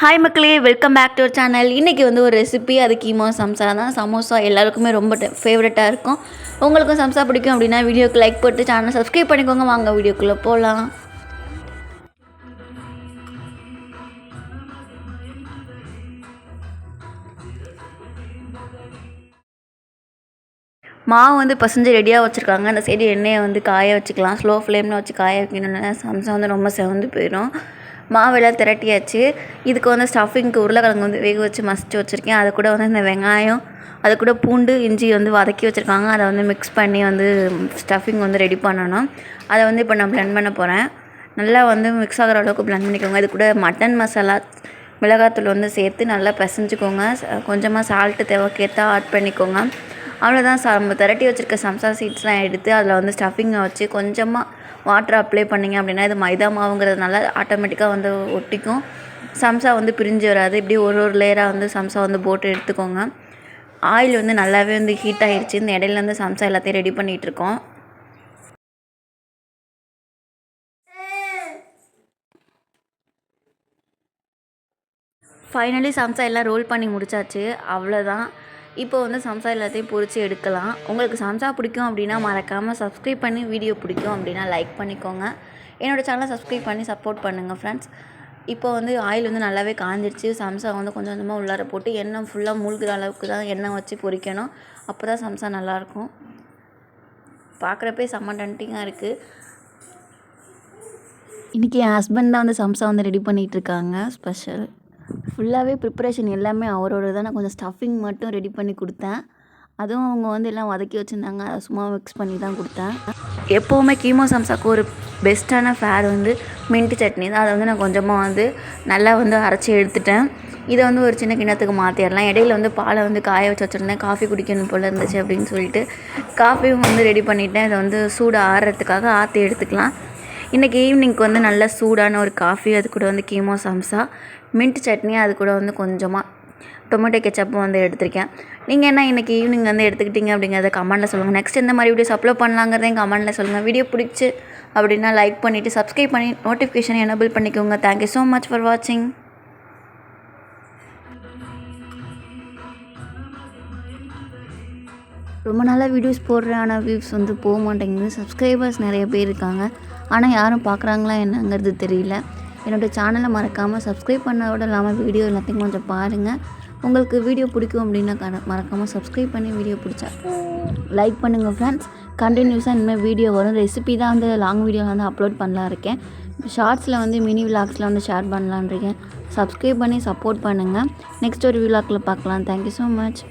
Hi மக்களே. Welcome back to channel இன்றைக்கி வந்து ஒரு ரெசிபி அது கீமா சம்சா தான். சமோசா எல்லாருக்குமே ரொம்ப ஃபேவரட்டாக இருக்கும். உங்களுக்கும் சம்சா பிடிக்கும் அப்படின்னா வீடியோக்கு லைக் போட்டு சேனல் சப்ஸ்கிரைப் பண்ணிக்கோங்க. வாங்க வீடியோக்குள்ளே போகலாம் மாவு வந்து பசஞ்சு ரெடியாக வச்சுருக்காங்க. அந்த சைடு எண்ணெயை வந்து காய வச்சுக்கலாம். ஸ்லோ ஃப்ளேமில் வச்சு காய வைக்கணும்னா சம்சா வந்து ரொம்ப செவந்து போயிடும். மாவெல்லாம் திரட்டியாச்சு. இதுக்கு வந்து ஸ்டஃபிங்க்கு உருளைக்கிழங்கு வந்து வேக வச்சு மசிச்சு வச்சுருக்கேன். அது கூட வந்து இந்த வெங்காயம் அது கூட பூண்டு இஞ்சி வந்து வதக்கி வச்சுருக்காங்க. அதை வந்து மிக்ஸ் பண்ணி வந்து ஸ்டஃபிங் வந்து ரெடி பண்ணணும். அதை வந்து இப்போ நான் ப்ளெண்ட் பண்ண போகிறேன் நல்லா வந்து மிக்ஸ் ஆகிற அளவுக்கு ப்ளெண்ட் பண்ணிக்கோங்க. இது கூட மட்டன் மசாலா மிளகாத்தூள் வந்து சேர்த்து நல்லா பிசைஞ்சுக்கோங்க. கொஞ்சமாக சால்ட்டு தேவைக்கேற்ற ஆட் பண்ணிக்கோங்க. அவ்வளோதான் ச நம்ம திரட்டி வச்சுருக்க சம்சா சீட்ஸ்லாம் எடுத்து அதில் வந்து ஸ்டஃபிங்கை வச்சு கொஞ்சமாக வாட்டர் அப்ளை பண்ணிங்க அப்படின்னா இது மைதா மாவுங்கிறதுனால ஆட்டோமேட்டிக்காக வந்து ஒட்டிக்கும். சம்சா வந்து பிரிஞ்சு வராது. இப்படி ஒரு ஒரு லேயராக வந்து சம்சா வந்து போட்டு எடுத்துக்கோங்க. ஆயில் வந்து நல்லாவே வந்து ஹீட் ஆகிடுச்சு இந்த இடையில வந்து சம்சா எல்லாத்தையும் ரெடி பண்ணிகிட்ருக்கோம் ஃபைனலி சம்சா எல்லாம் ரோல் பண்ணி முடிச்சாச்சு. அவ்வளோதான் இப்போ வந்து சம்சா எல்லாத்தையும் பொரித்து எடுக்கலாம். உங்களுக்கு சம்சா பிடிக்கும் அப்படின்னா மறக்காமல் சப்ஸ்கிரைப் பண்ணி வீடியோ பிடிக்கும் அப்படின்னா லைக் பண்ணிக்கோங்க. என்னோடய சேனலை சப்ஸ்கிரைப் பண்ணி சப்போர்ட் பண்ணுங்கள் ஃப்ரெண்ட்ஸ் இப்போ வந்து ஆயில் வந்து நல்லாவே காஞ்சிடுச்சு சம்சா வந்து கொஞ்சம் கொஞ்சமாக உள்ளார போட்டு எண்ணெய் ஃபுல்லாக மூழ்கிற அளவுக்கு தான் எண்ணெய் வச்சு பொரிக்கணும் அப்போ தான் சம்சா நல்லாயிருக்கும். பார்க்குறப்பே செம்ம டன்ட்டிங்காக இருக்குது இன்றைக்கி என் ஹஸ்பண்ட் தான் வந்து சம்சா வந்து ரெடி பண்ணிகிட்ருக்காங்க ஸ்பெஷல் ஃபுல்லாகவே ப்ரிப்பரேஷன் எல்லாமே அவரோட தான். நான் கொஞ்சம் ஸ்டஃபிங் மட்டும் ரெடி பண்ணி கொடுத்தேன். அதுவும் அவங்க வந்து எல்லாம் வதக்கி வச்சுருந்தாங்க. அதை சும்மா மிக்ஸ் பண்ணி தான் கொடுத்தேன். எப்போவுமே கீமோ சம்சாக்கு ஒரு பெஸ்ட்டான ஃபேர் வந்து மின்ட்டு சட்னி தான். அதை வந்து நான் கொஞ்சமாக வந்து நல்லா வந்து அரைச்சி எடுத்துட்டேன். இதை வந்து ஒரு சின்ன கிண்ணத்துக்கு மாற்றிடலாம் இடையில வந்து பாலை வந்து காய வச்சு வச்சுருந்தேன். காஃபி குடிக்கணும் போல் இருந்துச்சு அப்படின்னு சொல்லிட்டு காஃபியும் வந்து ரெடி பண்ணிவிட்டேன் இதை வந்து சூடு ஆறுறதுக்காக ஆற்றி எடுத்துக்கலாம். இன்றைக்கி ஈவினிங்க்கு வந்து நல்ல சூடான ஒரு காஃபி அது கூட வந்து கீமோ சம்சா மின்ட் சட்னி அது கூட வந்து கொஞ்சமாக டொமேட்டோ கெச்சப்பும் வந்து எடுத்திருக்கேன். நீங்கள் என்ன இன்றைக்கி ஈவினிங் வந்து எடுத்துக்கிட்டீங்க அப்படிங்கிறத கமெண்ட்டில் சொல்லுங்கள் நெக்ஸ்ட் எந்த மாதிரி வீடியோஸ் அப்லோட் பண்ணலாங்கிறதையும் கமெண்ட்டில் சொல்லுங்கள் வீடியோ பிடிச்சி அப்படின்னா லைக் பண்ணிவிட்டு சப்ஸ்கிரைப் பண்ணி நோட்டிஃபிகேஷன் எனபிள் பண்ணிக்கோங்க. Thank you so much for வாட்சிங் ரொம்ப நாளாக வீடியோஸ் போடுறேன் ஆனால் வியூஸ் வந்து போக மாட்டேங்குது. சப்ஸ்கிரைபர்ஸ் நிறைய பேர் இருக்காங்க. ஆனால் யாரும் பார்க்குறாங்களா என்னங்கிறது தெரியல. என்னோடய சேனலை மறக்காமல் சப்ஸ்கிரைப் பண்ணதோடு இல்லாமல் வீடியோ எல்லாத்தையும் கொஞ்சம் பாருங்கள் உங்களுக்கு வீடியோ பிடிக்கும் அப்படின்னா க மறக்காமல் சப்ஸ்கிரைப் பண்ணி வீடியோ பிடிச்சா லைக் பண்ணுங்கள் ஃப்ரெண்ட்ஸ் கண்டினியூஸாக இனிமேல் வீடியோ வரும். ரெசிபி தான் வந்து லாங் வீடியோவில் வந்து அப்லோட் பண்ணலாம் இருக்கேன். ஷார்ட்ஸில் வந்து மினி விலாக்ஸில் வந்து ஷேர் பண்ணலான் இருக்கேன். சப்ஸ்கிரைப் பண்ணி சப்போர்ட் பண்ணுங்கள் நெக்ஸ்ட் ஒரு விலாக்கில் பார்க்கலாம். Thank you so much